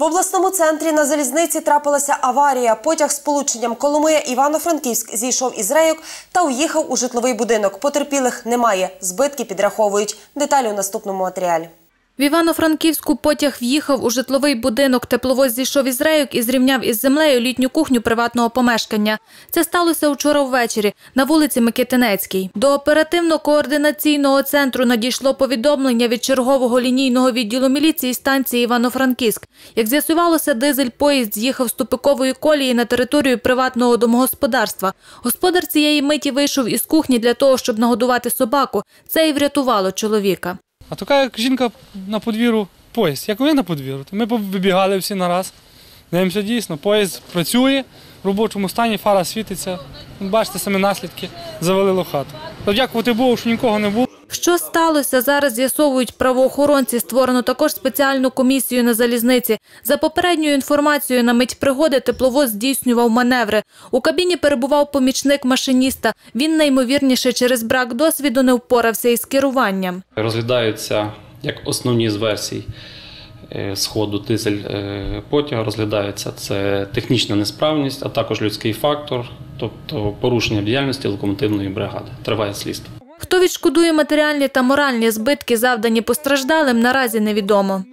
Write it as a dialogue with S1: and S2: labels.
S1: В обласному центрі на залізниці трапилася аварія. Потяг з полученням Коломия Івано-Франківськ зійшов із рейок та уїхав у житловий будинок. Потерпілих немає. Збитки підраховують. Деталі у наступному матеріалі.
S2: В Івано-Франківську потяг в'їхав у житловий будинок. Тепловоз зійшов із рейок і зрівняв із землею літню кухню приватного помешкання. Це сталося вчора ввечері на вулиці Микитинецькій. До оперативно-координаційного центру надійшло повідомлення від чергового лінійного відділу міліції станції Івано-Франківськ. Як з'ясувалося, дизель-поїзд з'їхав з тупикової колії на територію приватного домогосподарства. Господар цієї миті вийшов із кухні для того, щоб нагодувати собаку. Це і врятувало чоловіка.
S3: А така як жінка на подвір'ю поїзд. Як ви на подвір'ю, ми вибігали всі нараз. Дивимося дійсно, поїзд працює в робочому стані, фара світиться. Бачите самі наслідки, завалило хату. Дякувати Богу, що нікого не було.
S2: Що сталося, зараз з'ясовують правоохоронці. Створено також спеціальну комісію на залізниці. За попередньою інформацією, на мить пригоди тепловоз здійснював маневри. У кабіні перебував помічник машиніста. Він наймовірніше через брак досвіду не впорався із керуванням.
S4: Розглядаються як основні з версій е, сходу дизель е, потяга. Розглядається це технічна несправність, а також людський фактор, тобто порушення діяльності локомотивної бригади. Триває слідство.
S2: Хто відшкодує матеріальні та моральні збитки, завдані постраждалим, наразі невідомо.